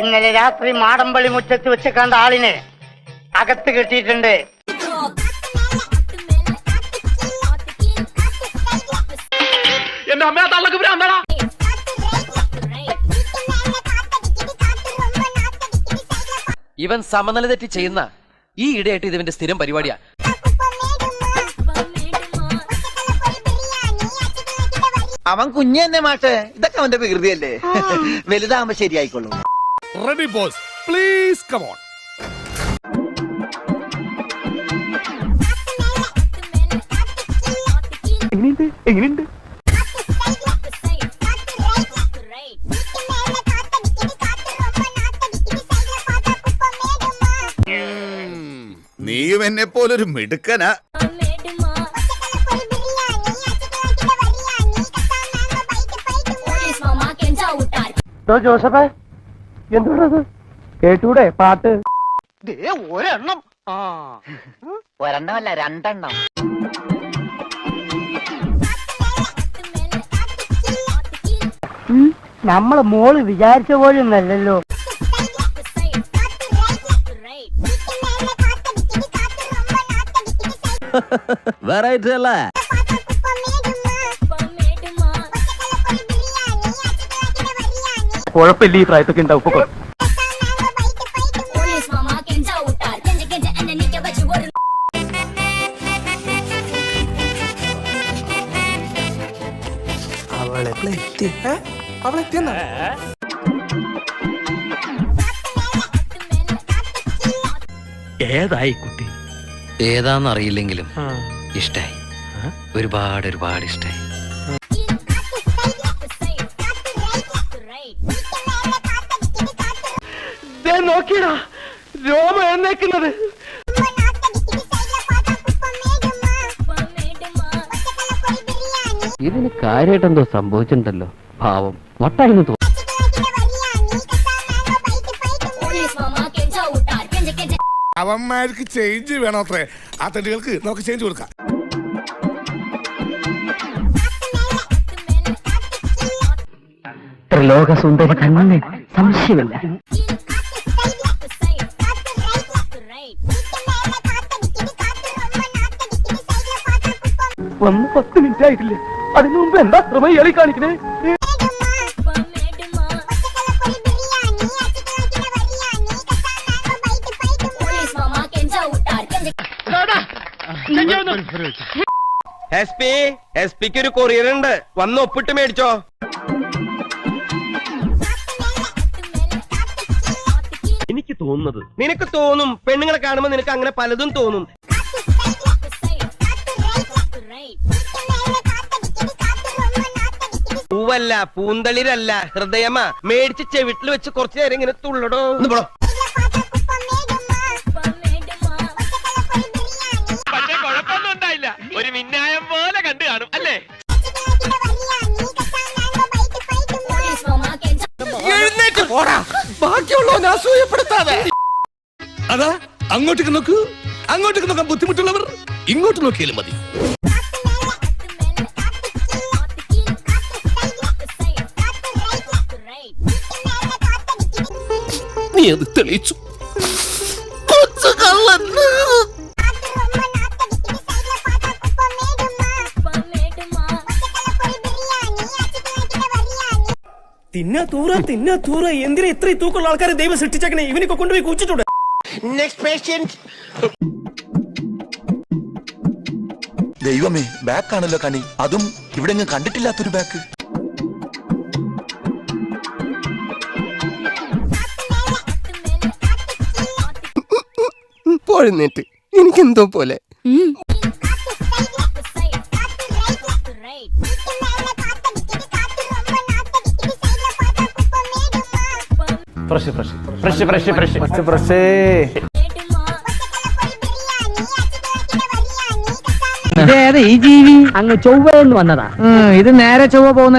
ഇന്നലെ രാത്രി മാടമ്പള്ളി മുറ്റത്ത് വെച്ച് കണ്ട ആളിനെ അകത്ത് കെട്ടിയിട്ടുണ്ട്. എന്റെ തള്ളക്ക് ഇവൻ സമനില തെറ്റി ചെയ്യുന്ന ഈ ഇടയായിട്ട് ഇതിന്റെ സ്ഥിരം പരിപാടിയാ. അവൻ കുഞ്ഞു തന്നെ മാഷേ. ഇതൊക്കെ അവന്റെ വികൃതിയല്ലേ വലുതാകുമ്പോ ശരിയായിക്കോളൂ. Ready boss please come on നീയും എന്നെ പോലൊരു മിടുക്കനാ. ജോസഫേ? എന്തുകൊണ്ടത് കേട്ടൂടെ പാട്ട്? ഒരെണ്ണം. ആ. ഒരെണ്ണമല്ല രണ്ടെണ്ണം. നമ്മൾ മോൾ വിചാരിച്ച പോലും നല്ലല്ലോ വെറൈറ്റി അല്ലേ? കുഴപ്പമില്ല ഈ പ്രായത്തൊക്കെ ഉണ്ടാവും. ഇപ്പൊ ഏതായി കുട്ടി? ഏതാന്നറിയില്ലെങ്കിലും ഇഷ്ടായി. ഒരുപാട് ഒരുപാട് ഇഷ്ടായി. നോക്കിയടാ. രോമ എന്നേക്കുന്നത്. ഇതിന് കാര്യമായിട്ട് എന്തോ സംഭവിച്ചിട്ടുണ്ടല്ലോ. പാവം. വട്ടായിരുന്നു തോന്നുന്നു. അവന്മാർക്ക് ചേഞ്ച് വേണോത്രേ ആ തെണ്ടികൾക്ക് നമുക്ക് ചേഞ്ച് കൊടുക്കാം. ത്രിലോക സുന്ദര തന്നെ സംശയമില്ല. വന്ന് പത്ത് മിനിറ്റ് ആയിട്ടില്ലേ. അതിനു മുമ്പ് എന്താ ശ്രമം ഇയാളി കാണിക്കണേ? എസ് പി എസ് പിക്ക് ഒരു കൊറിയർ ഉണ്ട്. വന്ന് ഒപ്പിട്ട് മേടിച്ചോ. എനിക്ക് തോന്നുന്നത് നിനക്ക് തോന്നും പെണ്ണുങ്ങളെ കാണുമ്പോ നിനക്ക് അങ്ങനെ പലതും തോന്നും. പൂവല്ല പൂന്തളിരല്ല ഹൃദയമാ. മേടിച്ച് ചെവിട്ടിൽ വെച്ച് കുറച്ചു നേരം ഇങ്ങനെ തുള്ളടോ. പക്ഷെ കുഴപ്പമൊന്നും ഉണ്ടായില്ല ഒരു മിന്നായം പോലെ കണ്ടു കാണും അല്ലേ? എഴുന്നേറ്റ് പോടാ. ബാക്കിയുള്ളവനെ അസൂയപ്പെടുത്താതെ. അതാ അങ്ങോട്ടേക്ക് നോക്കൂ. അങ്ങോട്ടേക്ക് നോക്കാൻ ബുദ്ധിമുട്ടുള്ളവർ ഇങ്ങോട്ട് നോക്കിയാലും മതി. അത് തെളിയിച്ചു. തിന്നാ തൂറ തിന്നാ തൂറ. എന്തിനാ ഇത്രയും തൂക്കമുള്ള ആൾക്കാരെ ദൈവം സൃഷ്ടിച്ചേക്കണേ? ഇവനൊക്കെ കൊണ്ടുപോയി കുച്ചിട്ടുണ്ട് ദൈവമേ ബാക്ക് ആണല്ലോ കണി അതും ഇവിടെ കണ്ടിട്ടില്ലാത്തൊരു ബാക്ക് പോഴുന്നേറ്റ് എനിക്കെന്തോ പോലെ. ഇതേതാ ഈ ജീവി? അങ്ങ് ചൊവ്വന്ന് വന്നതാ ഇത് നേരെ ചൊവ്വ പോകുന്ന